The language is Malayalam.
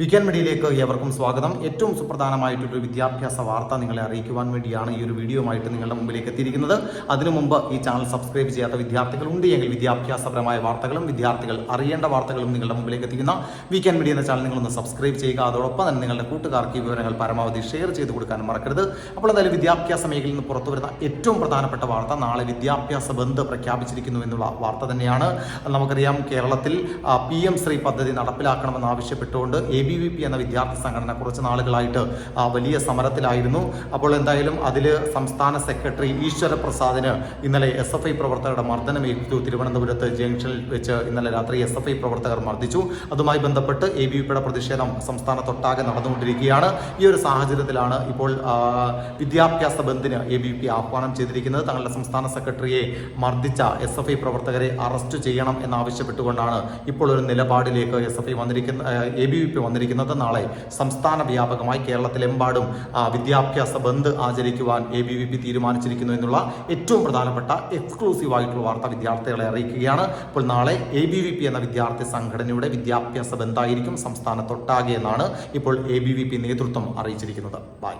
വിക്കാൻ മീഡിയയിലേക്ക് ഏവർക്കും സ്വാഗതം. ഏറ്റവും സുപ്രധാനമായിട്ടൊരു വിദ്യാഭ്യാസ വാർത്ത നിങ്ങളെ അറിയിക്കുവാൻ വേണ്ടിയാണ് ഈ ഒരു വീഡിയോയുമായിട്ട് നിങ്ങളുടെ മുമ്പിലേക്ക് എത്തിയിരിക്കുന്നത്. അതിനു മുമ്പ് ഈ ചാനൽ സബ്സ്ക്രൈബ് ചെയ്യാത്ത വിദ്യാർത്ഥികൾ ഉണ്ട് എങ്കിൽ വിദ്യാഭ്യാസപരമായ വാർത്തകളും വിദ്യാർത്ഥികൾ അറിയേണ്ട വാർത്തകളും നിങ്ങളുടെ മുമ്പിലേക്ക് എത്തിക്കുന്ന വിക്കാൻ മീഡിയ എന്ന ചാനൽ നിങ്ങളൊന്ന് സബ്സ്ക്രൈബ് ചെയ്യുക. അതോടൊപ്പം തന്നെ നിങ്ങളുടെ കൂട്ടുകാർക്ക് ഈ വിവരങ്ങൾ പരമാവധി ഷെയർ ചെയ്ത് കൊടുക്കാനും മറക്കരുത്. അപ്പോൾ എന്തായാലും വിദ്യാഭ്യാസ മേഖലയിൽ നിന്ന് പുറത്തു വരുന്ന ഏറ്റവും പ്രധാനപ്പെട്ട വാർത്ത നാളെ വിദ്യാഭ്യാസ ബന്ദ് പ്രഖ്യാപിച്ചിരിക്കുന്നു എന്നുള്ള വാർത്ത തന്നെയാണ്. നമുക്കറിയാം കേരളത്തിൽ പി എം ശ്രീ പദ്ധതി നടപ്പിലാക്കണമെന്ന് ആവശ്യപ്പെട്ടുകൊണ്ട് എ ബി വി പി എന്ന വിദ്യാർത്ഥി സംഘടന കുറച്ച് നാളുകളായിട്ട് വലിയ സമരത്തിലായിരുന്നു. അപ്പോൾ എന്തായാലും അതിൽ സംസ്ഥാന സെക്രട്ടറി ഈശ്വര പ്രസാദിന് ഇന്നലെ എസ് എഫ് ഐ പ്രവർത്തകരുടെ മർദ്ദനമേറ്റു തിരുവനന്തപുരത്ത് ജംഗ്ഷനിൽ വെച്ച് ഇന്നലെ രാത്രി എസ് എഫ് ഐ പ്രവർത്തകർ മർദ്ദിച്ചു. അതുമായി ബന്ധപ്പെട്ട് എ ബി വി പിയുടെ പ്രതിഷേധം സംസ്ഥാനത്തൊട്ടാകെ നടന്നുകൊണ്ടിരിക്കുകയാണ്. ഈ ഒരു സാഹചര്യത്തിലാണ് ഇപ്പോൾ വിദ്യാഭ്യാസ ബന്ദിന് എ ബി പി ആഹ്വാനം ചെയ്തിരിക്കുന്നത്. തങ്ങളുടെ സംസ്ഥാന സെക്രട്ടറിയെ മർദ്ദിച്ച എസ് എഫ് ഐ പ്രവർത്തകരെ അറസ്റ്റ് ചെയ്യണം എന്നാവശ്യപ്പെട്ടുകൊണ്ടാണ് ഇപ്പോൾ ഒരു നിലപാടിലേക്ക് എസ് എഫ് ഐ വന്നിരിക്കുന്ന എ ബി വി പി വന്നിരിക്കുന്നത്. നാളെ സംസ്ഥാന വ്യാപകമായി കേരളത്തിലെമ്പാടും വിദ്യാഭ്യാസ ബന്ദ് ആചരിക്കുവാൻ എ ബി വി പി തീരുമാനിച്ചിരിക്കുന്നു എന്നുള്ള ഏറ്റവും പ്രധാനപ്പെട്ട എക്സ്ക്ലൂസീവ് ആയിട്ടുള്ള വാർത്ത വിദ്യാർത്ഥികളെ അറിയിക്കുകയാണ്. അപ്പോൾ നാളെ എ ബി വി പി എന്ന വിദ്യാർത്ഥി സംഘടനയുടെ വിദ്യാഭ്യാസ ബന്ധായിരിക്കും സംസ്ഥാനത്തൊട്ടാകെ എന്നാണ് ഇപ്പോൾ എ ബി വി പി നേതൃത്വം അറിയിച്ചിരിക്കുന്നത്. ബൈ